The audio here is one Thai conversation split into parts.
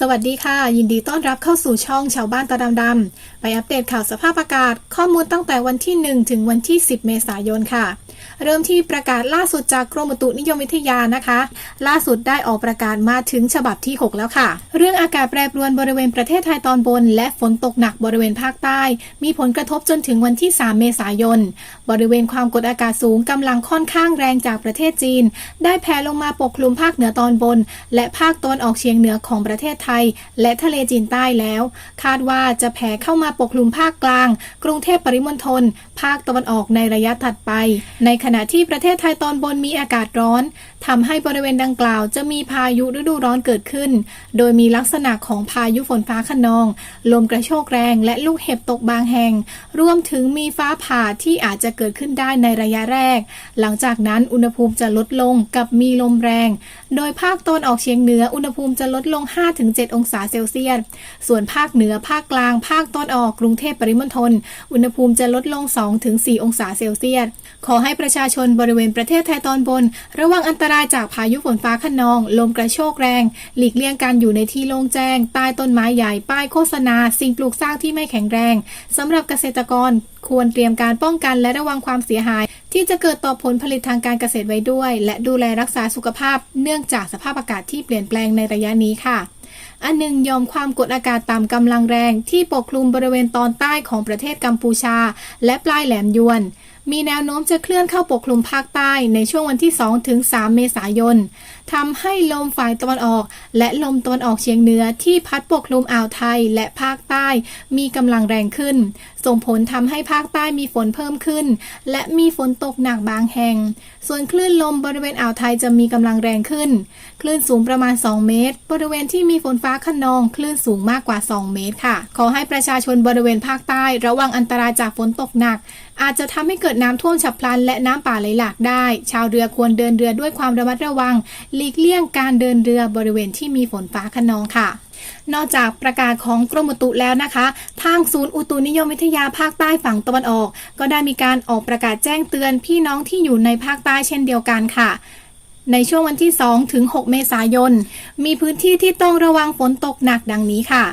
สวัสดีค่ะ ยินดีต้อนรับเข้าสู่ช่องชาวบ้านตาดำๆไปอัปเดตข่าวสภาพอากาศ ข้อมูลตั้งแต่วันที่ 1 ถึงวันที่ 10 เมษายนค่ะ เริ่มที่ประกาศล่าสุดจากกรมอุตุนิยมวิทยานะคะ ล่าสุดได้ออกประกาศมาถึงฉบับที่ 6 แล้วค่ะ เรื่องอากาศแปรปรวนบริเวณประเทศไทยตอนบน และฝนตกหนักบริเวณภาคใต้ มีผลกระทบจนถึงวันที่ 3 เมษายน บริเวณความกดอากาศสูงกำลังค่อนข้างแรงจากประเทศจีน ได้แผ่ลงมาปกคลุมภาคเหนือตอนบน และภาคตะวันออกเฉียงเหนือของประเทศไทย และทะเลจีนใต้แล้ว คาดว่าจะแผ่เข้ามาปกคลุมภาคกลาง กรุงเทพปริมณฑลภาคตะวันออกในระยะถัดไปในขณะที่ประเทศไทยตอนบนมีอากาศร้อนทำให้บริเวณดังกล่าว จะมีพายุฤดูร้อนเกิดขึ้น โดยมีลักษณะของพายุฝนฟ้าขนอง ลมกระโชกแรงและลูกเห็บตกบางแห่ง รวมถึงมีฟ้าผ่าที่อาจจะเกิดขึ้นได้ในระยะแรก หลังจากนั้นอุณหภูมิจะลดลงกับมีลมแรง โดยภาคตะวันออกเฉียงเหนืออุณหภูมิจะลดลง 5-7 องศาเซลเซียส ส่วนภาคเหนือภาคกลาง ภาคตะวันออกกรุงเทพปริมณฑลอุณหภูมิจะลดลง 2-4 องศาเซลเซียส ขอให้ประชาชนบริเวณประเทศไทยตอนบน ระวังอันตรายจากพายุฝนฟ้าขนอง ลมกระโชกแรง หลีกเลี่ยงการอยู่ในที่โล่งแจ้ง ใต้ต้นไม้ใหญ่ ป้ายโฆษณา สิ่งปลูกสร้างที่ไม่แข็งแรงสำหรับเกษตรกรควรเตรียมการป้องกันและระวังความเสียหาย ที่จะเกิดต่อผลผลิตทางการเกษตรไว้ด้วย และดูแลรักษาสุขภาพ เนื่องจากสภาพอากาศที่เปลี่ยนแปลงในระยะนี้ค่ะอันหนึ่งยอมความกดอากาศต่ำกำลังแรง ที่ปกคลุมบริเวณตอนใต้ของประเทศกัมพูชา และปลายแหลมยวน มีแนวโน้มจะเคลื่อนเข้าปกคลุมภาคใต้ในช่วงวันที่ 2 ถึง 3 เมษายนทำให้ลมฝ่ายตะวันออก และลมตะวันออกเฉียงเหนือที่พัดปกคลุมอ่าวไทยและภาคใต้มีกำลังแรงขึ้น ส่งผลทำให้ภาคใต้มีฝนเพิ่มขึ้น และมีฝนตกหนักบางแห่ง ส่วนคลื่นลมบริเวณอ่าวไทยจะมีกำลังแรงขึ้น คลื่นสูงประมาณ 2 เมตร บริเวณที่มีฝนฟ้าขนอง คลื่นสูงมากกว่า 2 เมตรค่ะ ขอให้ประชาชนบริเวณภาคใต้ ระวังอันตรายจากฝนตกหนัก อาจจะทำให้เกิดน้ำท่วมฉับพลัน และน้ำป่าไหลหลากได้ ชาวเรือควรเดินเรือด้วยความระมัดระวัง หลีกเลี่ยงการเดินเรือบริเวณที่มีฝนฟ้าขนองค่ะนอกจากประกาศของกรมอุตุแล้วนะคะ ทางศูนย์อุตุนิยมวิทยาภาคใต้ฝั่งตะวันออก ก็ได้มีการออกประกาศแจ้งเตือนพี่น้องที่อยู่ในภาคใต้เช่นเดียวกันค่ะ ในช่วงวันที่ 2 ถึง 6 เมษายน มีพื้นที่ที่ต้องระวังฝนตกหนักดังนี้ค่ะ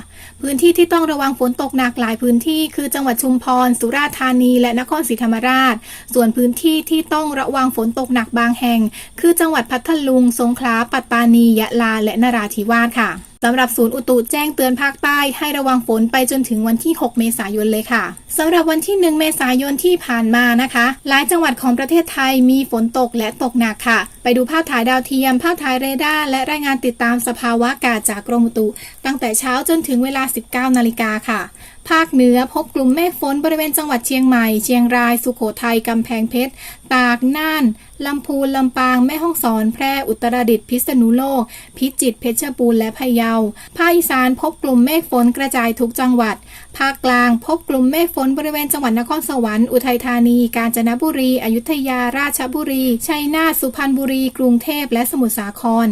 พื้นที่ที่ต้องระวังฝนตกหนักหลายพื้นที่คือจังหวัดชุมพร สุราษฎร์ธานี และนครศรีธรรมราช ส่วนพื้นที่ที่ต้องระวังฝนตกหนักบางแห่ง คือจังหวัดพัทลุง สงขลา ปัตตานี ยะลา และนราธิวาสค่ะ สำหรับศูนย์อุตุแจ้งเตือนภาคใต้ให้ระวังฝนไปจนถึงวันที่ 6 เมษายนเลยค่ะสำหรับวันที่ 1 เมษายนที่ผ่านมานะคะ หลายจังหวัดของประเทศไทยมีฝนตกและตกหนักค่ะ ไปดูภาพถ่ายดาวเทียม ภาพถ่ายเรดาร์และรายงานติดตามสภาวะอากาศจากกรมอุตุ ตั้งแต่เช้าจนถึงเวลา 19 นาฬิกาค่ะ ภาคเหนือพบกลุ่มเมฆฝนบริเวณจังหวัดเชียงใหม่ เชียงราย สุโขทัยกำแพงเพชร ตาก น่าน ลำพูนลำปางแม่ฮ่องสอน แพร่อุตรดิตถ์พิษณุโลก พิจิตรเพชรบูรณ์และพะเยาภาคอีสานพบกลุ่มเมฆฝนกระจายทุกจังหวัด ภาคกลางพบกลุ่มเมฆฝนบริเวณจังหวัดนครสวรรค์อุทัยธานี กาญจนบุรี อยุธยา ราชบุรี ชัยนาทสุพรรณบุรี กรุงเทพและสมุทรสาคร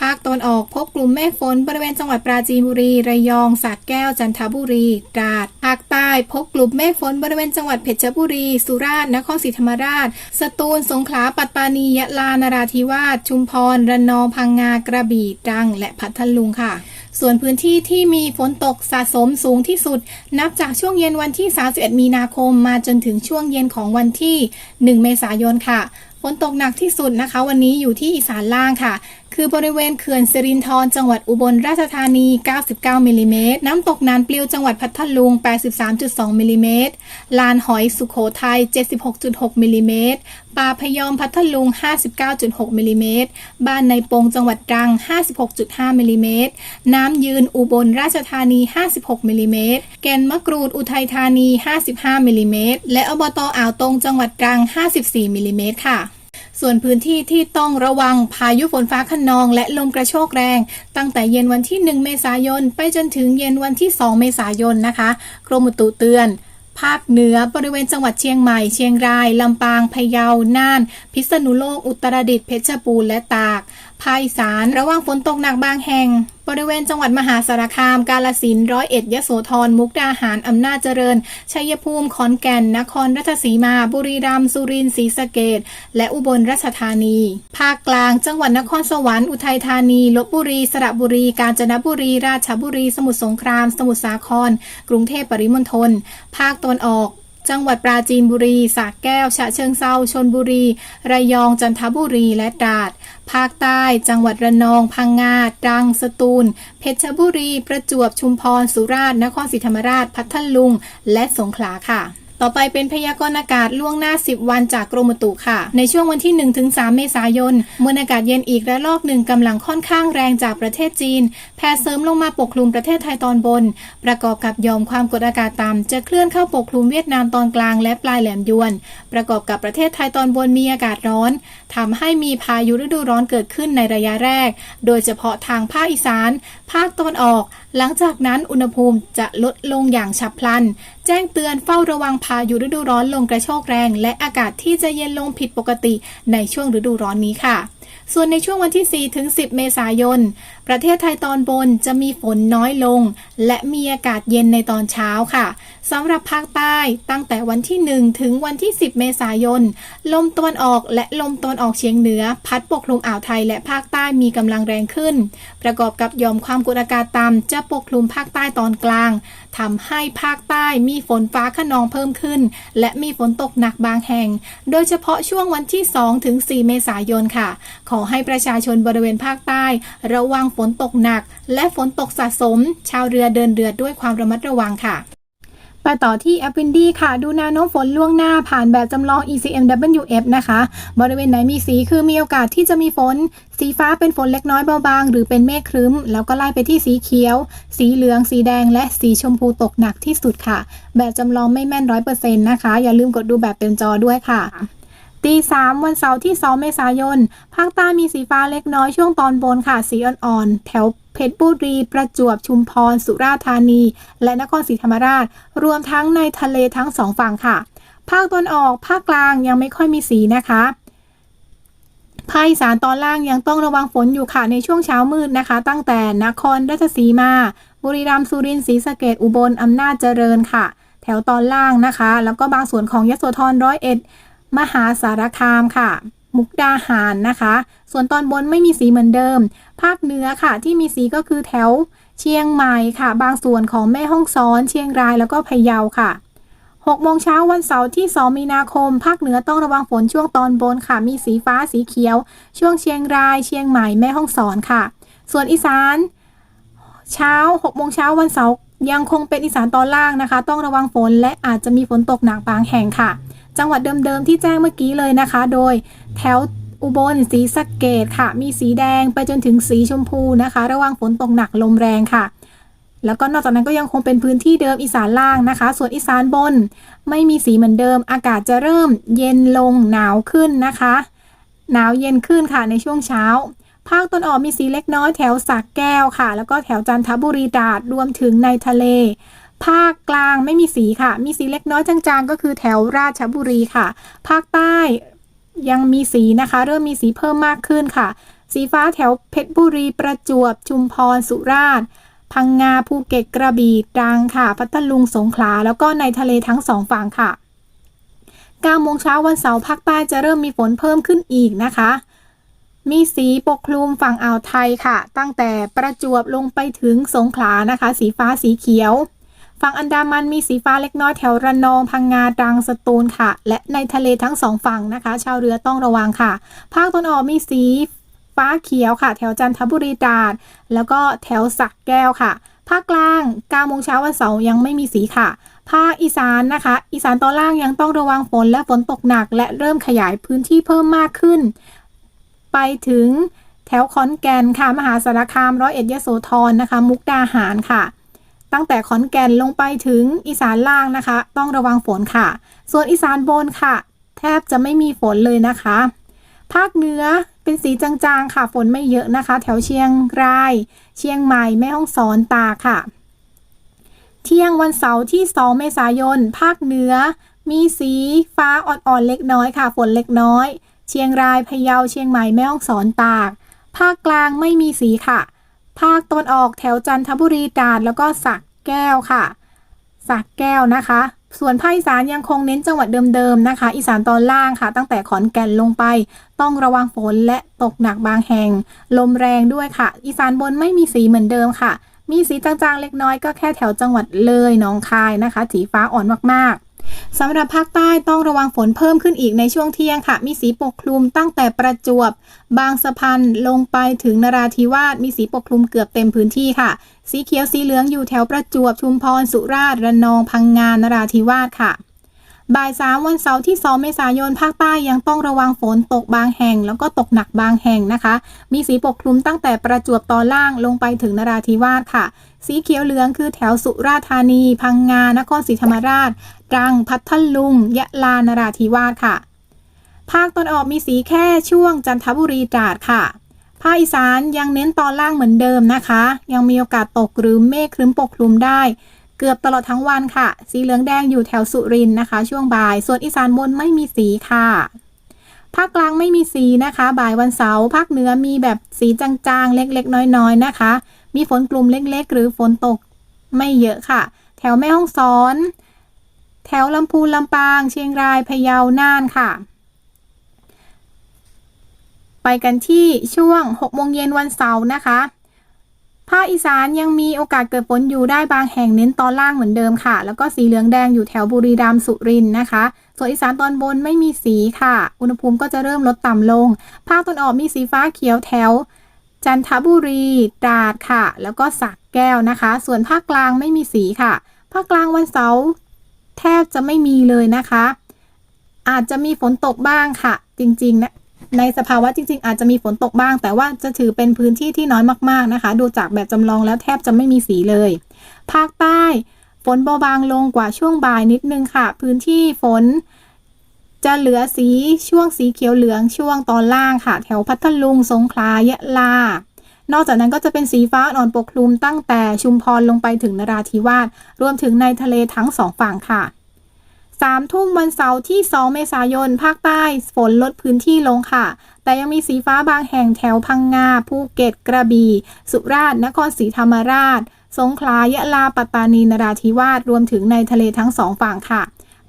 ภาคตะวันออกพบกลุ่มเมฆฝนบริเวณจังหวัดปราจีนบุรี ระยองสระแก้ว จันทบุรีตราดภาคใต้พบกลุ่มเมฆฝนบริเวณจังหวัดเพชรบุรี สุราษฎร์นครศรีธรรมราช สตูล สงขลา ปัตตานียะลานราธิวาสชุมพร ระนองพังงากระบี่ตรัง และพัทลุงค่ะ ส่วนพื้นที่ที่มีฝนตกสะสมสูงที่สุด นับจากช่วงเย็นวันที่ 31 มีนาคมมาจนถึงช่วงเย็นของวันที่ 1 เมษายนค่ะ ฝนตกหนักที่สุดนะคะ วันนี้อยู่ที่อีสานล่างค่ะคือบริเวณเขื่อนสิรินธรจังหวัดอุบลราชธานี 99มิลลิเมตร น้ำตกนานปลิวจังหวัดพัทลุง 83.2มิลลิเมตร ลานหอยสุโขทัย 76.6มิลลิเมตร ป่าพยอมพัทลุง 59.6มิลลิเมตร บ้านในปงจังหวัดตรัง 56.5มิลลิเมตร น้ำยืนอุบลราชธานี 56มิลลิเมตร แก่นมะกรูดอุทัยธานี 55มิลลิเมตร และอบตอ่าวตรงจังหวัดตรัง 54มิลลิเมตรค่ะ ส่วนพื้นที่ที่ต้องระวังพายุฝนฟ้าคะนอง และลมกระโชกแรง ตั้งแต่เย็นวันที่ 1 เมษายน ไปจนถึงเย็นวันที่ 2 เมษายนนะคะ กรมอุตุเตือนภาคเหนือบริเวณจังหวัดเชียงใหม่ เชียงราย ลำปาง พะเยา น่าน พิษณุโลก อุตรดิตถ์ เพชรบูรณ์ และตาก ภาคอีสาน ระวังฝนตกหนักบางแห่ง บริเวณจังหวัดมหาสารคาม กาลสินร้อยเอ็ดยโสธร มุกดาหาร อำนาจเจริญ ชัยภูมิ ขอนแก่น นครราชสีมา บุรีรัมย์ สุรินทร์ ศรีสะเกษและอุบลราชธานี ภาคกลาง จังหวัดนครสวรรค์ อุทัยธานี ลบบุรี สระบุรี กาญจนบุรี ราชบุรี สมุทรสงคราม สมุทรสาคร กรุงเทพปริมณฑล ภาคตะวันออก จังหวัดปราจีนบุรีสระแก้ว ฉะเชิงเซาชนบุรี ระยอง จันทบุรี และตราด ภาคใต้ จังหวัดระนอง พังงาตรัง สตูล เพชรบุรี ประจวบ ชุมพร สุราษฎร์ นครศรีธรรมราช พัทลุง และสงขลาค่ะ ต่อไปเป็นพยากรณ์อากาศล่วงหน้า 10 วันจากกรมอุตุค่ะ ในช่วงวันที่ 1-3 เมษายนมวลอากาศเย็นอีกระลอกหนึ่งกำลังค่อนข้างแรงจากประเทศจีน แผ่เสริมลงมาปกคลุมประเทศไทยตอนบน ประกอบกับยอมความกดอากาศต่ำจะเคลื่อนเข้าปกคลุมเวียดนามตอนกลางและปลายแหลมยวน ประกอบกับประเทศไทยตอนบนมีอากาศร้อนทำให้มีพายุฤดูร้อนเกิดขึ้นในระยะแรก โดยเฉพาะทางภาคอีสาน ภาคตะวันออก หลังจากนั้นอุณหภูมิจะลดลงอย่างฉับพลัน แจ้งเตือนเฝ้าระวังพายุฤดูร้อนลมกระโชกแรง และอากาศที่จะเย็นลงผิดปกติในช่วงฤดูร้อนนี้ค่ะส่วนในช่วงวันที่ 4 ถึง 10 เมษายน ประเทศไทยตอนบนจะมีฝนน้อยลง และมีอากาศเย็นในตอนเช้าค่ะสำหรับภาคใต้ตั้งแต่วันที่ 1 ถึงวันที่ 10 เมษายน ลมตะวันออกและลมตะวันออกเฉียงเหนือ พัดปกคลุมอ่าวไทยและภาคใต้มีกำลังแรงขึ้น ประกอบกับยอมความกดอากาศต่ำจะปกคลุมภาคใต้ตอนกลางทำให้ภาคใต้มีฝนฟ้าขนองเพิ่มขึ้น และมีฝนตกหนักบางแห่ง โดยเฉพาะช่วงวันที่ 2 ถึง 4 เมษายนค่ะขออให้ประชาชนบริเวณภาคใต้ ระวังฝนตกหนัก และฝนตกสะสม ชาวเรือเดินเรือด้วยความระมัดระวังค่ะไปต่อที่แอปวินดีค่ะ ดูแนวโน้มฝนล่วงหน้าผ่านแบบจำลอง ECMWF นะคะ บริเวณไหนมีสีคือมีโอกาสที่จะมีฝน สีฟ้าเป็นฝนเล็กน้อยเบาบาง หรือเป็นเมฆครึ้ม แล้วก็ไล่ไปที่สีเขียว สีเหลือง สีแดง และสีชมพูตกหนักที่สุดค่ะ แบบจำลองไม่แม่นร้อยเปอร์เซ็นต์นะคะ อย่าลืมกดดูแบบเต็มจอด้วยค่ะ ตีสามวันเสาร์ที่ 2 เมษายน ภาคใต้มีสีฟ้าเล็กน้อยช่วงตอนบนค่ะ สีอ่อนๆ แถวเพชรบุรี ประจวบ ชุมพร สุราษฎร์ธานี และนครศรีธรรมราช รวมทั้งในทะเลทั้งสองฝั่งค่ะ ภาคตะวันออก ภาคกลางยังไม่ค่อยมีสีนะคะภาคอีสานตอนล่างยังต้องระวังฝนอยู่ค่ะในช่วงเช้ามืดนะคะ ตั้งแต่นครราชสีมา บุรีรัมย์สุรินทร์ศรีสะเกดอุบลอำนาจเจริญค่ะ แถวตอนล่างนะคะ แล้วก็บางส่วนของยโสธรร้อยเอ็ด มหาสารคามค่ะ มุกดาหารนะคะ ส่วนตอนบนไม่มีสีเหมือนเดิม ภาคเหนือค่ะที่มีสีก็คือแถวเชียงใหม่ค่ะ บางส่วนของแม่ฮ่องสอน เชียงรายแล้วก็พะเยาค่ะ6โมงเช้าวันเสาร์ที่ 2 มีนาคม ภาคเหนือต้องระวังฝนช่วงตอนบนค่ะ มีสีฟ้าสีเขียว ช่วงเชียงราย เชียงใหม่ แม่ฮ่องสอนค่ะ ส่วนอีสาน เช้า6โมงเช้าวันเสาร์ ยังคงเป็นอีสานตอนล่างนะคะ ต้องระวังฝนและอาจจะมีฝนตกหนักบางแห่งค่ะ จังหวัดเดิมๆที่แจ้งเมื่อกี้เลยนะคะ โดยแถวอุบลสีสะเกดค่ะ มีสีแดงไปจนถึงสีชมพูนะคะ ระวังฝนตกหนักลมแรงค่ะ แล้วก็นอกจากนั้นก็ยังคงเป็นพื้นที่เดิมอีสานล่างนะคะ ส่วนอีสานบน ไม่มีสีเหมือนเดิม อากาศจะเริ่มเย็นลงหนาวขึ้นนะคะ หนาวเย็นขึ้นค่ะในช่วงเช้า ภาคตะวันออกมีสีเล็กน้อยแถวสักแก้วค่ะ แล้วก็แถวจันทบุรีตราดรวมถึงในทะเล ภาคกลางไม่มีสีค่ะ มีสีเล็กน้อยจางๆ ก็คือแถวราชบุรีค่ะ ภาคใต้ยังมีสีนะคะ เริ่มมีสีเพิ่มมากขึ้นค่ะ สีฟ้าแถวเพชรบุรี ประจวบ ชุมพร สุราษฎร์ พังงา ภูเก็ต กระบี่ ตรังค่ะ พัทลุง สงขลา แล้วก็ในทะเลทั้งสองฝั่งค่ะ9โมงเช้าวันเสาร์ภาคใต้จะเริ่มมีฝนเพิ่มขึ้นอีกนะคะ มีสีปกคลุมฝั่งอ่าวไทยค่ะ ตั้งแต่ประจวบลงไปถึงสงขลานะคะ สีฟ้าสีเขียว ฝั่งอันดามันมีสีฟ้าเล็กน้อยแถวระนองพังงาตรังสตูลค่ะ และในทะเลทั้งสองฝั่งนะคะ ชาวเรือต้องระวังค่ะ ภาคตะวันออกมีสีฟ้าเขียวค่ะ แถวจันทบุรีตราดแล้วก็แถวสักแก้วค่ะ ภาคกลาง9โมงเช้าวันเสาร์ยังไม่มีสีค่ะ ภาคอีสานนะคะ อีสานตอนล่างยังต้องระวังฝนและฝนตกหนัก และเริ่มขยายพื้นที่เพิ่มมากขึ้น ไปถึงแถวขอนแก่นค่ะมหาสารคามร้อยเอ็ดยโสธรนะคะ มุกดาหารค่ะ ตั้งแต่ขอนแก่นลงไปถึงอีสานล่างนะคะ ต้องระวังฝนค่ะ ส่วนอีสานบนค่ะ แทบจะไม่มีฝนเลยนะคะ ภาคเหนือเป็นสีจางๆค่ะ ฝนไม่เยอะนะคะ แถวเชียงราย เชียงใหม่แม่ฮ่องสอนตาค่ะ เที่ยงวันเสาร์ที่ 2 เมษายน ภาคเหนือ มีสีฟ้าอ่อนๆเล็กน้อยค่ะ ฝนเล็กน้อย เชียงรายพะเยาเชียงใหม่แม่ฮ่องสอนตาก ภาคกลางไม่มีสีค่ะ ภาคตะวันออกแถวจันทบุรีตราดแล้วก็สักแก้วค่ะ สักแก้วนะคะ ส่วนภาคอีสานยังคงเน้นจังหวัดเดิมๆนะคะ อีสานตอนล่างค่ะ ตั้งแต่ขอนแก่นลงไป ต้องระวังฝนและตกหนักบางแห่ง ลมแรงด้วยค่ะ อีสานบนไม่มีสีเหมือนเดิมค่ะ มีสีจางๆเล็กน้อยก็แค่แถวจังหวัดเลยหนองคายนะคะ สีฟ้าอ่อนมากๆ สำหรับภาคใต้ต้องระวังฝนเพิ่มขึ้นอีกในช่วงเที่ยงค่ะ มีสีปกคลุมตั้งแต่ประจวบ บางสะพานลงไปถึงนราธิวาสมีสีปกคลุมเกือบเต็มพื้นที่ค่ะ สีเขียวสีเหลืองอยู่แถวประจวบชุมพรสุราษฎร์ระนองพังงานนราธิวาสค่ะ บ่ายสามวันเสาร์ที่ 2 เมษายนภาคใต้ยังต้องระวังฝนตกบางแห่ง แล้วก็ตกหนักบางแห่งนะคะ มีสีปกคลุมตั้งแต่ประจวบตอนล่างลงไปถึงนราธิวาสค่ะ สีเขียวเหลืองคือแถวสุราษฎร์ธานี พังงา นครศรีธรรมราชตรังพัทลุง ยะลานราธิวาสค่ะ ภาคตอนออกมีสีแค่ช่วงจันทบุรีตราดค่ะภาคอีสานยังเน้นตอนล่างเหมือนเดิมนะคะ ยังมีโอกาสตกหรือเมฆครึ้มปกคลุมได้ เกือบตลอดทั้งวันค่ะ สีเหลืองแดงอยู่แถวสุรินนะคะ ช่วงบ่าย ส่วนอีสานบนไม่มีสีค่ะ ภาคกลางไม่มีสีนะคะ บ่ายวันเสาร์ภาคเหนือมีแบบสีจางๆ เล็กๆ น้อยๆนะคะ มีฝนกลุ่มเล็กๆ หรือฝนตกไม่เยอะค่ะ แถวแม่ฮ่องสอน แถวลำพูนลำปาง เชียงรายพะเยาน่านค่ะ ไปกันที่ช่วง6โมงเย็นวันเสาร์นะคะ ภาคอีสานยังมีโอกาสเกิดฝนอยู่ได้บางแห่งเน้นตอนล่างเหมือนเดิมค่ะ แล้วก็สีเหลืองแดงอยู่แถวบุรีรัมย์สุรินทร์นะคะ ส่วนอีสานตอนบนไม่มีสีค่ะ อุณหภูมิก็จะเริ่มลดต่ำลง ภาคตอนออกมีสีฟ้าเขียวแถว จันทบุรีตราดค่ะ แล้วก็สักแก้วนะคะ ส่วนภาคกลางไม่มีสีค่ะ ภาคกลางวันเสาร์แทบจะไม่มีเลยนะคะ อาจจะมีฝนตกบ้างค่ะ จริงๆนะ ในสภาวะจริง ๆ อาจจะมีฝนตกบ้าง แต่ว่าจะถือเป็นพื้นที่ที่น้อยมากๆนะคะ ดูจากแบบจำลองแล้วแทบจะไม่มีสีเลย ภาคใต้ฝนเบาบางลงกว่าช่วงบ่ายนิดนึงค่ะ พื้นที่ฝนจะเหลือสีช่วงสีเขียวเหลืองช่วงตอนล่างค่ะ แถวพัทลุงสงขลายะลานอกจากนั้นก็จะเป็นสีฟ้าอ่อนปกคลุมตั้งแต่ชุมพรลงไปถึงนราธิวาสรวมถึงในทะเลทั้งสองฝั่งค่ะ สามทุ่มวันเสาร์ที่ 2 เมษายน ภาคใต้ ฝนลดพื้นที่ลงค่ะ แต่ยังมีสีฟ้าบางแห่งแถวพังงา ภูเก็ต กระบี่ สุราษฎร์ นครศรีธรรมราช สงขลา ยะลา ปัตตานี นราธิวาส รวมถึงในทะเลทั้งสองฝั่งค่ะ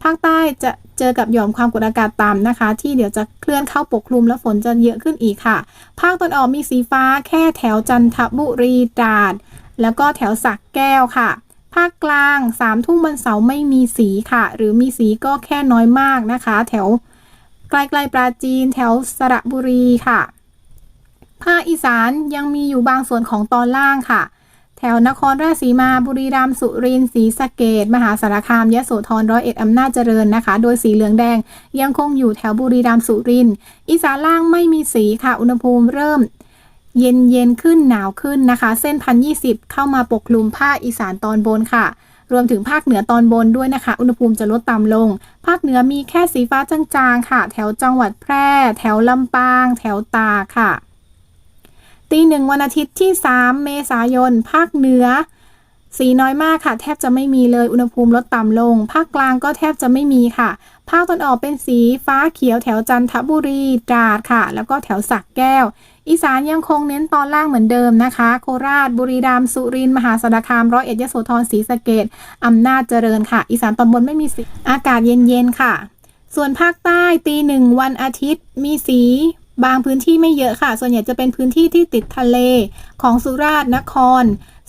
ภาคใต้จะเจอกับหย่อมความกดอากาศต่ำนะคะ ที่เดี๋ยวจะเคลื่อนเข้าปกคลุมและฝนจะเยอะขึ้นอีกค่ะ ภาคตอนออกมีสีฟ้าแค่แถวจันทบุรีตราด แล้วก็แถวสักแก้วค่ะาคกลางสามทุ่มวันเสาร์ไม่มีสีค่ะ หรือมีสีก็แค่น้อยมากนะคะ แถวใกล้ๆปราจีนแถวสระบุรีค่ะ ภาคอีสานยังมีอยู่บางส่วนของตอนล่างค่ะ แถวนครราชสีมาบุรีรัมย์สุรินทร์ศรีสะเกดมหาสารคามยะโสธรร้อยเอ็ดอำนาจเจริญนะคะ โดยสีเหลืองแดงยังคงอยู่แถวบุรีรัมย์สุรินทร์อีสานล่างไม่มีสีค่ะ อุณหภูมิเริ่ม เย็นเย็นขึ้นหนาวขึ้นนะคะ เส้นพันยี่สิบเข้ามาปกคลุมภาคอีสานตอนบนค่ะ รวมถึงภาคเหนือตอนบนด้วยนะคะ อุณหภูมิจะลดต่ำลง ภาคเหนือมีแค่สีฟ้าจางๆค่ะ แถวจังหวัดแพร่ แถวลำปาง แถวตาค่ะ ตีหนึ่งวันอาทิตย์ที่ 3 เมษายน ภาคเหนือสีน้อยมากค่ะ แทบจะไม่มีเลยอุณหภูมิลดต่ำลง ภาคกลางก็แทบจะไม่มีค่ะ ภาคตอนออกเป็นสีฟ้าเขียวแถวจันทบุรีตราดค่ะ แล้วก็แถวสักแก้ว อีสานยังคงเน้นตอนล่างเหมือนเดิมนะคะ โคราช บุรีรัมย์สุรินทร์มหาสารคามร้อยเอ็ดยโสธรศรีสะเกดอำนาจเจริญค่ะ อีสานตอนบนไม่มีสีอากาศเย็นๆค่ะ ส่วนภาคใต้ตีหนึ่งวันอาทิตย์ มีสีบางพื้นที่ไม่เยอะค่ะ ส่วนใหญ่จะเป็นพื้นที่ที่ติดทะเลของสุราษฎร์นคร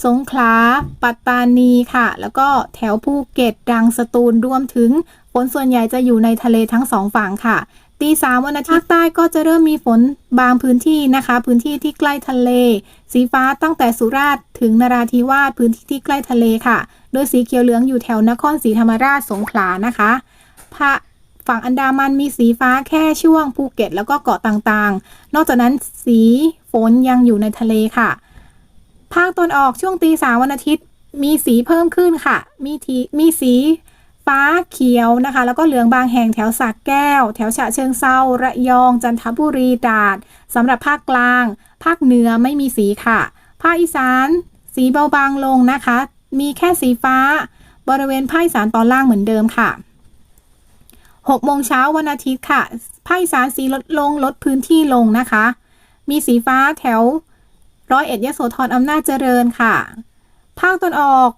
สงขลา ปัตตานีค่ะ แล้วก็แถวภูเก็ตดังสตูลรวมถึงฝนส่วนใหญ่จะอยู่ในทะเลทั้งสองฝั่งค่ะ ตีสามวันอาทิตย์ใต้ก็จะเริ่มมีฝนบางพื้นที่นะคะ พื้นที่ที่ใกล้ทะเล สีฟ้าตั้งแต่สุราษฎร์ถึงนราธิวาสพื้นที่ที่ใกล้ทะเลค่ะ โดยสีเขียวเหลืองอยู่แถวนครศรีธรรมราชสงขลานะคะภาฝั่งอันดามันมีสีฟ้าแค่ช่วงภูเก็ต แล้วก็เกาะต่างๆ นอกจากนั้นสีฝนยังอยู่ในทะเลค่ะ ภาคตอนออกช่วงตีสามวันอาทิตย์ มีสีเพิ่มขึ้นค่ะ มีทีมีสี ฟ้าเขียวนะคะ แล้วก็เหลืองบางแห่งแถวสักแก้ว แถวฉะเชิงเซาระยอง จันทบุรีตราดสำหรับภาคกลาง ภาคเหนือไม่มีสีค่ะ ภาคอีสาน สีเบาบางลงนะคะ มีแค่สีฟ้า บริเวณภาคอีสานตอนล่างเหมือนเดิมค่ะ6โมงเช้าวันอาทิตย์ค่ะ ภาคอีสานสีลดลงลดพื้นที่ลงนะคะ มีสีฟ้าแถวร้อยเอ็ดยโสธรอำนาจเจริญค่ะ ภาคตะวันออก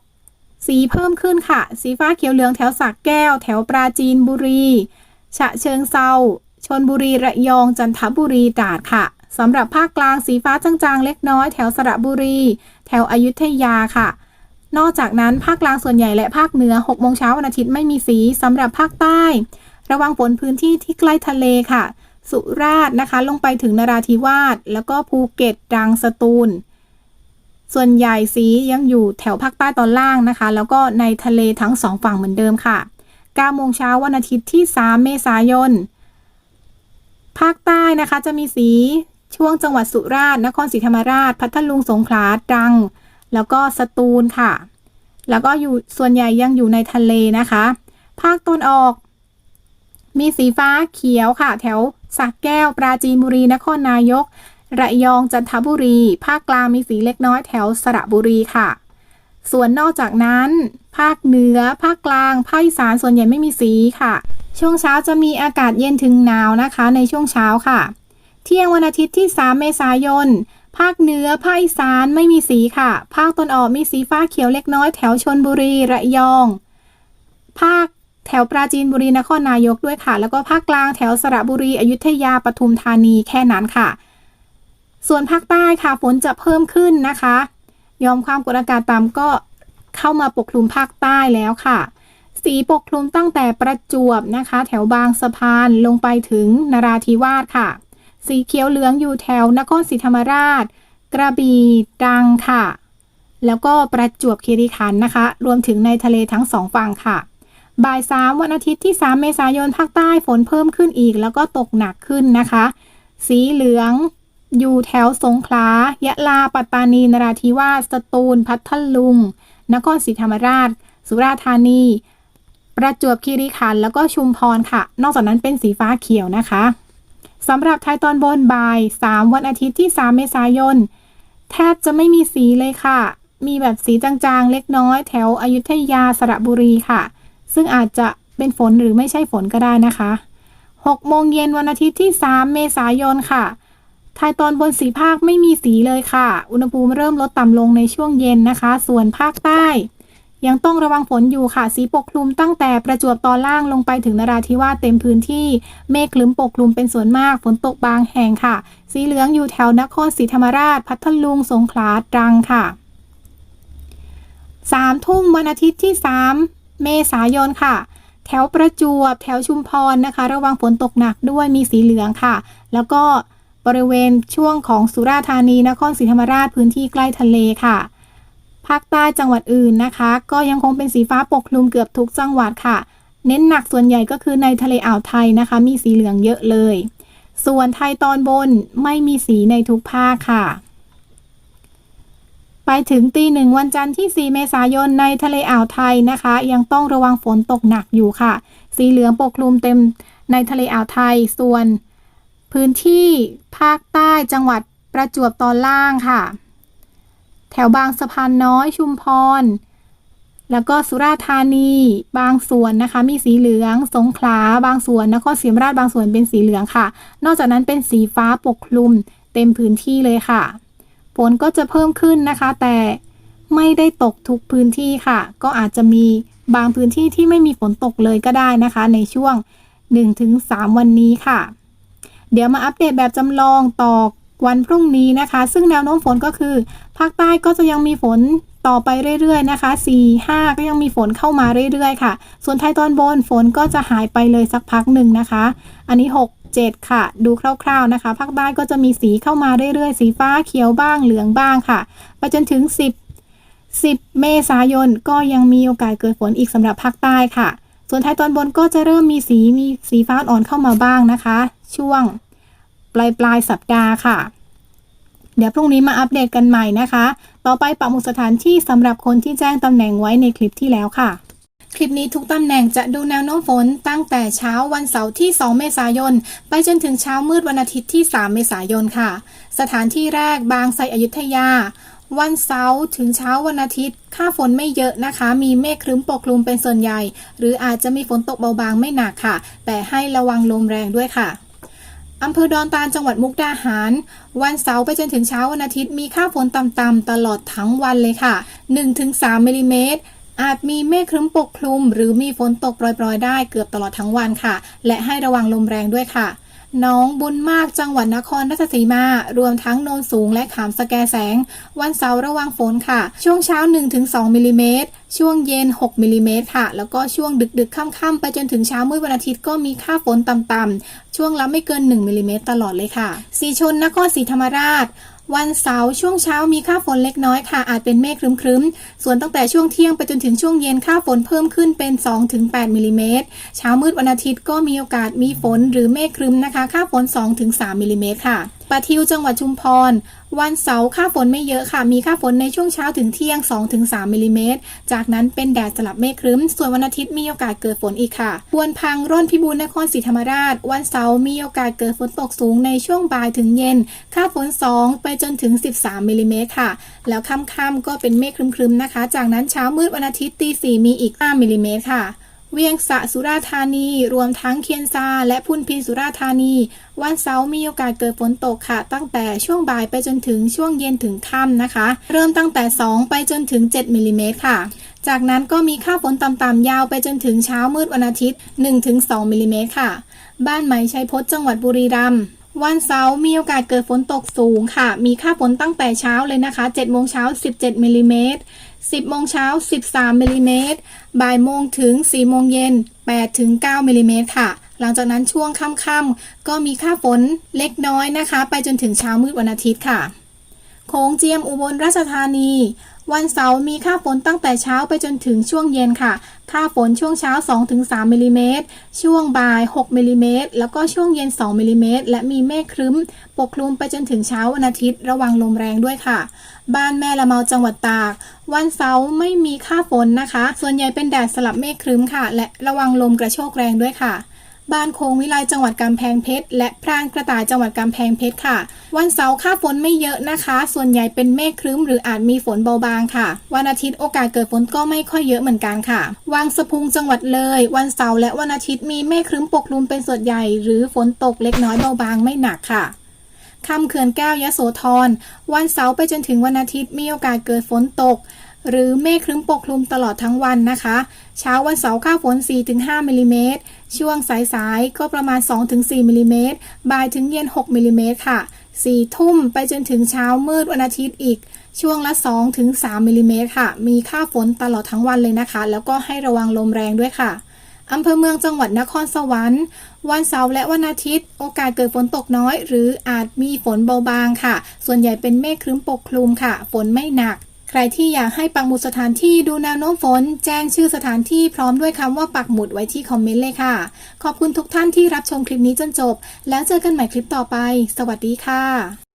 สีเพิ่มขึ้นค่ะ สีฟ้าเขียวเหลืองแถวสักแก้ว แถวปราจีนบุรี ฉะเชิงเซาชนบุรีระยองจันทบุรีตราดค่ะสำหรับภาคกลางสีฟ้าจางๆ เล็กน้อยแถวสระบุรี แถวอยุธยาค่ะ นอกจากนั้นภาคกลางส่วนใหญ่และภาคเหนือ6โมงเช้าวันอาทิตย์ไม่มีสีสำหรับภาคใต้ ระวังฝนพื้นที่ที่ใกล้ทะเลค่ะ สุราษฎร์นะคะ ลงไปถึงนราธิวาสแล้วก็ภูเก็ตตรังสตูล ส่วนใหญ่สียังอยู่แถวภาคใต้ตอนล่างนะคะ แล้วก็ในทะเลทั้งสองฝั่งเหมือนเดิมค่ะ9โมงเช้าวันอาทิตย์ที่ 3 เมษายน ภาคใต้นะคะจะมีสีช่วงจังหวัดสุราษฎร์ นครศรีธรรมราช พัทลุง สงขลา ตรัง แล้วก็สตูลค่ะ แล้วก็อยู่ส่วนใหญ่ยังอยู่ในทะเลนะคะ ภาคตะวันออก มีสีฟ้าเขียวค่ะ แถวสักแก้ว ปราจีนบุรี นครนายก ระยองจันทบุรี ภาคกลางมีสีเล็กน้อยแถวสระบุรีค่ะ ส่วนนอกจากนั้น ภาคเหนือ ภาคกลาง ภาคอีสานส่วนใหญ่ไม่มีสีค่ะ ช่วงเช้าจะมีอากาศเย็นถึงหนาวนะคะ ในช่วงเช้าค่ะ เที่ยงวันอาทิตย์ที่ 3 เมษายน ภาคเหนือ ภาคอีสานไม่มีสีค่ะ ภาคตะวันออกมีสีฟ้าเขียวเล็กน้อยแถวชนบุรี ระยอง ภาคแถวปราจีนบุรีนครนายกด้วยค่ะ แล้วก็ภาคกลางแถวสระบุรีอยุธยาปทุมธานีแค่นั้นค่ะ ส่วนภาคใต้ค่ะฝนจะเพิ่มขึ้นนะคะยอมความกดอากาศต่ำก็เข้ามาปกคลุมภาคใต้แล้วค่ะ สีปกคลุมตั้งแต่ประจวบนะคะ แถวบางสะพานลงไปถึงนราธิวาสค่ะ สีเขียวเหลืองอยู่แถวนครศรีธรรมราช กระบี่ตรังค่ะ แล้วก็ประจวบคีรีขันธ์นะคะ รวมถึงในทะเลทั้งสองฝั่งค่ะ บ่ายสามวันอาทิตย์ที่ 3 เมษายนภาคใต้ฝนเพิ่มขึ้นอีก แล้วก็ตกหนักขึ้นนะคะ สีเหลือง อยู่แถวสงขลา ยะลา ปัตตานี นราธิวาส สตูล พัทลุง นครศรีธรรมราช สุราษฎร์ธานี ประจวบคีรีขันธ์แล้วก็ชุมพรค่ะ นอกจากนั้นเป็นสีฟ้าเขียวนะคะสำหรับไทยตอนบนบ่าย 3 วันอาทิตย์ที่ 3 เมษายน แทบจะไม่มีสีเลยค่ะ มีแบบสีจางๆ เล็กน้อยแถวอยุธยาสระบุรีค่ะ ซึ่งอาจจะเป็นฝนหรือไม่ใช่ฝนก็ได้นะคะ6โมงเย็นวันอาทิตย์ที่ 3 เมษายนค่ะ ไทยตอนบนสีภาคไม่มีสีเลยค่ะ อุณหภูมิเริ่มลดต่ำลงในช่วงเย็นนะคะ ส่วนภาคใต้ ยังต้องระวังฝนอยู่ค่ะ สีปกคลุมตั้งแต่ประจวบตอนล่างลงไปถึงนราธิวาสเต็มพื้นที่ เมฆคลึ้มปกคลุมเป็นส่วนมาก ฝนตกบางแห่งค่ะ สีเหลืองอยู่แถวนครศรีธรรมราช พัทลุง สงขลา ตรังค่ะสามทุ่มวันอาทิตย์ที่ 3 เมษายนค่ะ แถวประจวบ แถวชุมพรนะคะ ระวังฝนตกหนักด้วยมีสีเหลืองค่ะ แล้วก็ บริเวณช่วงของสุราษฎร์ธานีนครศรีธรรมราชพื้นที่ใกล้ทะเลค่ะ ภาคใต้จังหวัดอื่นนะคะ ก็ยังคงเป็นสีฟ้าปกคลุมเกือบทุกจังหวัดค่ะ เน้นหนักส่วนใหญ่ก็คือในทะเลอ่าวไทยนะคะ มีสีเหลืองเยอะเลย ส่วนไทยตอนบนไม่มีสีในทุกภาคค่ะ ไปถึงตีหนึ่งวันจันทร์ที่ 4 เมษายนในทะเลอ่าวไทยนะคะ ยังต้องระวังฝนตกหนักอยู่ค่ะ สีเหลืองปกคลุมเต็มในทะเลอ่าวไทยส่วน พื้นที่ภาคใต้จังหวัดประจวบตอนล่างค่ะ แถวบางสะพานน้อยชุมพร แล้วก็สุราษฎร์ธานี บางส่วนนะคะ มีสีเหลือง สงขลา บางส่วนนครศรีธรรมราชบางส่วนเป็นสีเหลืองค่ะ นอกจากนั้นเป็นสีฟ้าปกคลุมเต็มพื้นที่เลยค่ะฝนก็จะเพิ่มขึ้นนะคะ แต่ไม่ได้ตกทุกพื้นที่ค่ะ ก็อาจจะมีบางพื้นที่ที่ไม่มีฝนตกเลยก็ได้นะคะ ในช่วง 1-3 วันนี้ค่ะ เดี๋ยวมาอัปเดตแบบจำลองต่อวันพรุ่งนี้นะคะ ซึ่งแนวโน้มฝนก็คือ ภาคใต้ก็จะยังมีฝนต่อไปเรื่อยๆ นะคะ 4 5 ก็ยังมีฝนเข้ามาเรื่อยๆ ค่ะ ส่วนไทยตอนบนฝนก็จะหายไปเลยสักพักหนึ่งนะคะ อันนี้ 6 7 ค่ะ ดูคร่าวๆ นะคะ ภาคใต้ก็จะมีสีเข้ามาเรื่อยๆ สีฟ้าเขียวบ้างเหลืองบ้างค่ะ ไปจนถึง 10 10 เมษายนก็ยังมีโอกาสเกิดฝนอีกสำหรับภาคใต้ค่ะ ส่วนไทยตอนบนก็จะเริ่มมีสีมีสีฟ้าอ่อนเข้ามาบ้างนะคะ ช่วง ปลายปลายสัปดาห์ค่ะ เดี๋ยวพรุ่งนี้มาอัปเดตกันใหม่นะคะ ต่อไปปักหมุดสถานที่สำหรับคนที่แจ้งตำแหน่งไว้ในคลิปที่แล้วค่ะ คลิปนี้ทุกตำแหน่งจะดูแนวโน้มฝนตั้งแต่เช้าวันเสาร์ที่ 2 เมษายน ไปจนถึงเช้ามืดวันอาทิตย์ที่ 3 เมษายนค่ะ สถานที่แรกบางไทรอยุธยาวันเสาร์ถึงเช้าวันอาทิตย์ ค่าฝนไม่เยอะนะคะ มีเมฆครึ้มปกคลุมเป็นส่วนใหญ่ หรืออาจจะมีฝนตกเบาบางไม่หนักค่ะ แต่ให้ระวังลมแรงด้วยค่ะ อำเภอดอนตาลจังหวัดมุกดาหาร วันเสาร์ไปจนถึงเช้าวันอาทิตย์มีค่าฝนต่ำๆตลอดทั้งวันเลยค่ะ 1-3มิลลิเมตรอาจมีเมฆครึ้มปกคลุม หรือมีฝนตกโปรยๆ ได้เกือบตลอดทั้งวันค่ะ และให้ระวังลมแรงด้วยค่ะ น้องบุญมากจังหวัดนครราชสีมา รวมทั้งโนนสูงและขามสแกแสง วันเสาร์ระวังฝนค่ะ ช่วงเช้า 1-2มิลลิเมตรช่วงเย็น 6มิลลิเมตรค่ะ แล้วก็ช่วงดึก ๆ ค่ำๆไปจนถึงเช้ามืดวันอาทิตย์ก็มีค่าฝนต่ำๆช่วงละไม่เกิน 1มิลลิเมตรตลอดเลยค่ะ สีชนนครศรีธรรมราช วันเสาร์ช่วงเช้ามีค่าฝนเล็กน้อยค่ะ อาจเป็นเมฆครึ้มๆ ส่วนตั้งแต่ช่วงเที่ยงไปจนถึงช่วงเย็นค่าฝนเพิ่มขึ้นเป็น 2-8มิลลิเมตรเช้ามืดวันอาทิตย์ก็มีโอกาสมีฝนหรือเมฆครึ้มนะคะ ค่าฝน 2-3มิลลิเมตรค่ะ ปะทิวจังหวัดชุมพร วันเสาร์ค่าฝนไม่เยอะค่ะ มีค่าฝนในช่วงเช้าถึงเที่ยง 2-3มิลลิเมตร จากนั้นเป็นแดดสลับเมฆครึ้ม ส่วนวันอาทิตย์มีโอกาสเกิดฝนอีกค่ะบวนพังร่นพิบูลนครศรีธรรมราช วันเสาร์มีโอกาสเกิดฝนตกสูงในช่วงบ่ายถึงเย็น ค่าฝน 2 ไปจนถึง 13มิลลิเมตรค่ะ แล้วค่ำๆก็เป็นเมฆครึ้มๆนะคะ จากนั้นเช้ามืดวันอาทิตย์ตีสี่มีอีก5มิลลิเมตรค่ะ เวียงสะสุราธานี รวมทั้งเคียนซาและพุนพินสุราธานี วันเสาร์มีโอกาสเกิดฝนตกค่ะ ตั้งแต่ช่วงบ่ายไปจนถึงช่วงเย็นถึงค่ำนะคะ เริ่มตั้งแต่ 2 ไปจนถึง 7มิลลิเมตรค่ะ จากนั้นก็มีค่าฝนต่ำๆยาวไปจนถึงเช้ามืดวันอาทิตย์ 1-2มิลลิเมตรค่ะ บ้านไหมชัยพจน์จังหวัดบุรีรัมย์วันเสาร์มีโอกาสเกิดฝนตกสูงค่ะ มีค่าฝนตั้งแต่เช้าเลยนะคะ7โมงเช้า 17มิลลิเมตร 10โมงเช้า 13มิลลิเมตรบ่ายโมงถึง 4 โมงเย็น8ถึง9มิลลิเมตรค่ะ หลังจากนั้นช่วงค่ำๆก็มีค่าฝนเล็กน้อยนะคะ ไปจนถึงเช้ามืดวันอาทิตย์ค่ะโค้งเจียมอุบลราชธานี วันเสาร์มีค่าฝนตั้งแต่เช้าไปจนถึงช่วงเย็นค่ะ ค่าฝนช่วงเช้า 2-3มิลลิเมตร ช่วงบ่าย 6มิลลิเมตร แล้วก็ช่วงเย็น 2มิลลิเมตร และมีเมฆครึ้ม ปกคลุมไปจนถึงเช้าวันอาทิตย์ ระวังลมแรงด้วยค่ะ บ้านแม่ละเมาจังหวัดตาก วันเสาร์ไม่มีค่าฝนนะคะ ส่วนใหญ่เป็นแดดสลับเมฆครึ้มค่ะ และระวังลมกระโชกแรงด้วยค่ะ บ้านโคงวิไลจังหวัดกำแพงเพชร และพรานกระต่ายจังหวัดกำแพงเพชรค่ะ วันเสาร์ค่าฝนไม่เยอะนะคะ ส่วนใหญ่เป็นเมฆครึ้มหรืออาจมีฝนเบาบางค่ะ วันอาทิตย์โอกาสเกิดฝนก็ไม่ค่อยเยอะเหมือนกันค่ะ วังสะพุงจังหวัดเลย วันเสาร์และวันอาทิตย์มีเมฆครึ้มปกคลุมเป็นส่วนใหญ่ หรือฝนตกเล็กน้อยเบาบางไม่หนักค่ะคำเขื่อนแก้วยโสธร วันเสาร์ไปจนถึงวันอาทิตย์มีโอกาสเกิดฝนตก หรือเมฆครึ้มปกคลุมตลอดทั้งวันนะคะ เช้าวันเสาร์ค่าฝน 4-5มิลลิเมตรช่วงสายๆก็ประมาณ 2-4มิลลิเมตรบ่ายถึงเย็น 6มิลลิเมตรค่ะ 4 ทุ่มไปจนถึงเช้ามืดวันอาทิตย์อีก ช่วงละ 2-3มิลลิเมตรค่ะ มีค่าฝนตลอดทั้งวันเลยนะคะ แล้วก็ให้ระวังลมแรงด้วยค่ะอำเภอเมืองจังหวัดนครสวรรค์ วันเสาร์และวันอาทิตย์ โอกาสเกิดฝนตกน้อย หรืออาจมีฝนเบาบางค่ะ ส่วนใหญ่เป็นเมฆครึ้มปกคลุมค่ะ ฝนไม่หนัก ใครที่อยากให้ปักหมุดสถานที่ดูแนวโน้มฝน แจ้งชื่อสถานที่พร้อมด้วยคำว่าปักหมุดไว้ที่คอมเมนต์เลยค่ะ ขอบคุณทุกท่านที่รับชมคลิปนี้จนจบ แล้วเจอกันใหม่คลิปต่อไป สวัสดีค่ะ